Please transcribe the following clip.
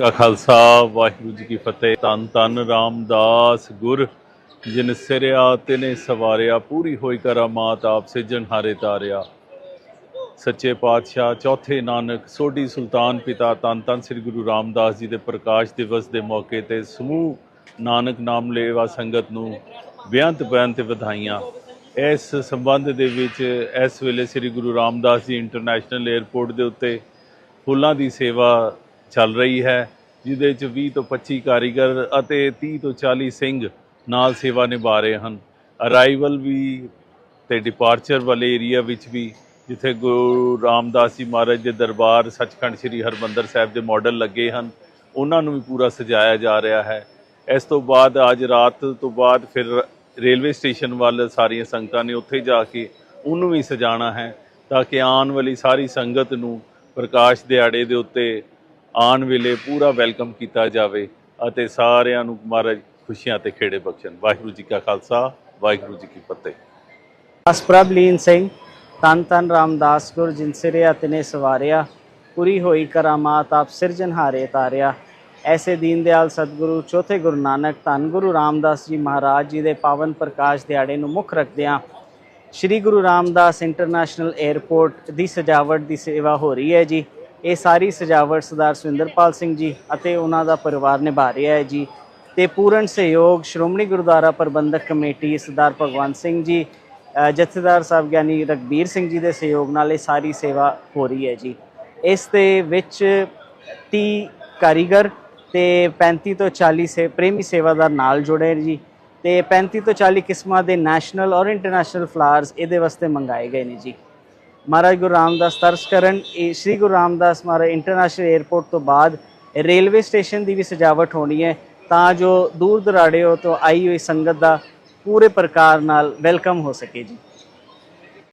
ਕਾ ਖਾਲਸਾ, ਵਾਹਿਗੁਰੂ ਜੀ ਕੀ ਫਤਿਹ। ਤਨ ਤਨ ਰਾਮਦਾਸ ਗੁਰ, ਜਿਨ ਸਿਰਿਆ ਤਿਨੇ ਸਵਾਰਿਆ, ਪੂਰੀ ਹੋਈ ਕਰਾਮਾਤ ਆਪ ਸਿਜਣ ਹਾਰੇ ਤਾਰਿਆ। ਸੱਚੇ ਪਾਤਸ਼ਾਹ, ਚੌਥੇ ਨਾਨਕ, ਸੋਢੀ ਸੁਲਤਾਨ ਪਿਤਾ ਤਨ ਤਨ ਸ੍ਰੀ ਗੁਰੂ ਰਾਮਦਾਸ ਜੀ ਦੇ ਪ੍ਰਕਾਸ਼ ਦਿਵਸ ਦੇ ਮੌਕੇ ਤੇ ਸਮੂਹ ਨਾਨਕ ਨਾਮ ਲੇਵਾ ਸੰਗਤ ਨੂੰ ਬੇਅੰਤ ਬੇਅੰਤ ਵਧਾਈਆਂ। ਇਸ ਸੰਬੰਧ ਦੇ ਵਿੱਚ ਇਸ ਵੇਲੇ ਸ੍ਰੀ ਗੁਰੂ ਰਾਮਦਾਸ ਜੀ ਇੰਟਰਨੈਸ਼ਨਲ 에ਅਰਪੋਰਟ ਦੇ ਉੱਤੇ ਫੁੱਲਾਂ ਦੀ ਸੇਵਾ ਚੱਲ ਰਹੀ ਹੈ, ਜਿਹਦੇ ਵਿੱਚ 20 ਤੋਂ 25 ਕਾਰੀਗਰ ਅਤੇ 30 ਤੋਂ 40 ਸਿੰਘ ਨਾਲ ਸੇਵਾ ਨਿਭਾ ਰਹੇ ਹਨ। ਅਰਾਈਵਲ ਵੀ ਤੇ ਡਿਪਾਰਚਰ ਵਾਲੇ ਏਰੀਆ ਵਿੱਚ ਵੀ, ਜਿੱਥੇ ਗੁਰੂ ਰਾਮਦਾਸ ਜੀ ਮਹਾਰਾਜ ਦੇ ਦਰਬਾਰ ਸੱਚਖੰਡ ਸ੍ਰੀ ਹਰਮੰਦਰ ਸਾਹਿਬ ਦੇ ਮਾਡਲ ਲੱਗੇ ਹਨ, ਉਹਨਾਂ ਨੂੰ ਵੀ ਪੂਰਾ ਸਜਾਇਆ ਜਾ ਰਿਹਾ ਹੈ। ਇਸ ਤੋਂ ਬਾਅਦ ਅੱਜ ਰਾਤ ਤੋਂ ਬਾਅਦ ਫਿਰ ਰੇਲਵੇ ਸਟੇਸ਼ਨ ਵੱਲ ਸਾਰੀਆਂ ਸੰਗਤਾਂ ਨੇ ਉੱਥੇ ਜਾ ਕੇ ਉਹਨੂੰ ਵੀ ਸਜਾਣਾ ਹੈ, ਤਾਂ ਕਿ ਆਉਣ ਵਾਲੀ ਸਾਰੀ ਸੰਗਤ ਨੂੰ ਪ੍ਰਕਾਸ਼ ਦਿਹਾੜੇ ਦੇ ਉੱਤੇ ਆਉਣ ਵੇਲੇ ਪੂਰਾ ਵੈਲਕਮ ਕੀਤਾ ਜਾਵੇ ਅਤੇ ਸਾਰਿਆਂ ਨੂੰ ਮਹਾਰਾਜ ਖੁਸ਼ੀਆਂ ਤੇ ਖੇੜੇ ਬਖਸ਼ਣ। ਵਾਹਿਗੁਰੂ ਜੀ ਕਾ ਖਾਲਸਾ, ਵਾਹਿਗੁਰੂ ਜੀ ਕੀ ਫਤਿਹ। ਦਾਸ ਸਿੰਘ ਤਨ ਤਨ ਰਾਮਦਾਸ ਗੁਰ ਜਿਨ ਸਿਰਿਆ ਤਿਨੇ ਸਵਾਰਿਆ। ਪੂਰੀ ਹੋਈ ਕਰਾਮਾਤ ਆਪ ਸਿਰਜਨਹਾਰੇ ਤਾਰਿਆ। ਐਸੇ ਦੀਨ ਦਿਆਲ ਸਤਿਗੁਰੂ, ਚੌਥੇ ਗੁਰੂ ਨਾਨਕ, ਧੰਨ ਗੁਰੂ ਰਾਮਦਾਸ ਜੀ ਮਹਾਰਾਜ ਜੀ ਦੇ ਪਾਵਨ ਪ੍ਰਕਾਸ਼ ਦਿਹਾੜੇ ਨੂੰ ਮੁੱਖ ਰੱਖਦਿਆਂ ਸ਼੍ਰੀ ਗੁਰੂ ਰਾਮਦਾਸ ਇੰਟਰਨੈਸ਼ਨਲ 에ਅਰਪੋਰਟ ਦੀ ਸਜਾਵਟ ਦੀ ਸੇਵਾ ਹੋ ਰਹੀ ਹੈ ਜੀ। ਇਹ ਸਾਰੀ ਸਜਾਵਟ ਸਰਦਾਰ ਸੁਰਿੰਦਰਪਾਲ ਸਿੰਘ ਜੀ ਅਤੇ ਉਹਨਾਂ ਦਾ ਪਰਿਵਾਰ ਨਿਭਾ ਰਿਹਾ ਹੈ ਜੀ। ਤੇ ਪੂਰਨ ਸਹਿਯੋਗ ਸ਼੍ਰੋਮਣੀ ਗੁਰਦੁਆਰਾ ਪ੍ਰਬੰਧਕ ਕਮੇਟੀ ਸਰਦਾਰ ਭਗਵੰਤ ਸਿੰਘ ਜੀ ਜਥੇਦਾਰ ਸਾਹਿਬ ਗਿਆਨੀ ਰਗਬੀਰ ਸਿੰਘ ਜੀ ਦੇ ਸਹਿਯੋਗ ਨਾਲ ਇਹ ਸਾਰੀ ਸੇਵਾ ਹੋ ਰਹੀ ਹੈ ਜੀ। ਇਸ ਦੇ ਵਿੱਚ 30 ਕਾਰੀਗਰ ਤੇ 35 ਤੋਂ 40 ਸੇ, ਪ੍ਰੇਮੀ ਸੇਵਾਦਾਰ ਨਾਲ ਜੁੜੇ ਨੇ ਜੀ। ਤੇ 35 ਤੋਂ 40 ਕਿਸਮਾਂ ਦੇ ਨੈਸ਼ਨਲ ਔਰ ਇੰਟਰਨੈਸ਼ਨਲ ਫਲਾਵਰਸ ਇਹਦੇ ਵਾਸਤੇ ਮੰਗਾਏ ਗਏ ਨੇ ਜੀ। ਮਹਾਰਾਜ ਗੁਰੂ ਰਾਮਦਾਸ ਤਰਸ ਕਰਨ, ਇਹ ਸ੍ਰੀ ਗੁਰੂ ਰਾਮਦਾਸ ਮਹਾਰਾਜ ਇੰਟਰਨੈਸ਼ਨਲ 에ਅਰਪੋਰਟ ਤੋਂ ਬਾਅਦ ਰੇਲਵੇ ਸਟੇਸ਼ਨ ਦੀ ਵੀ ਸਜਾਵਟ ਹੋਣੀ ਹੈ, ਤਾਂ ਜੋ ਦੂਰ ਦਰਾੜਿਓ ਤੋਂ ਆਈ ਹੋਈ ਸੰਗਤ ਦਾ ਪੂਰੇ ਪ੍ਰਕਾਰ ਨਾਲ ਵੈਲਕਮ ਹੋ ਸਕੇ ਜੀ।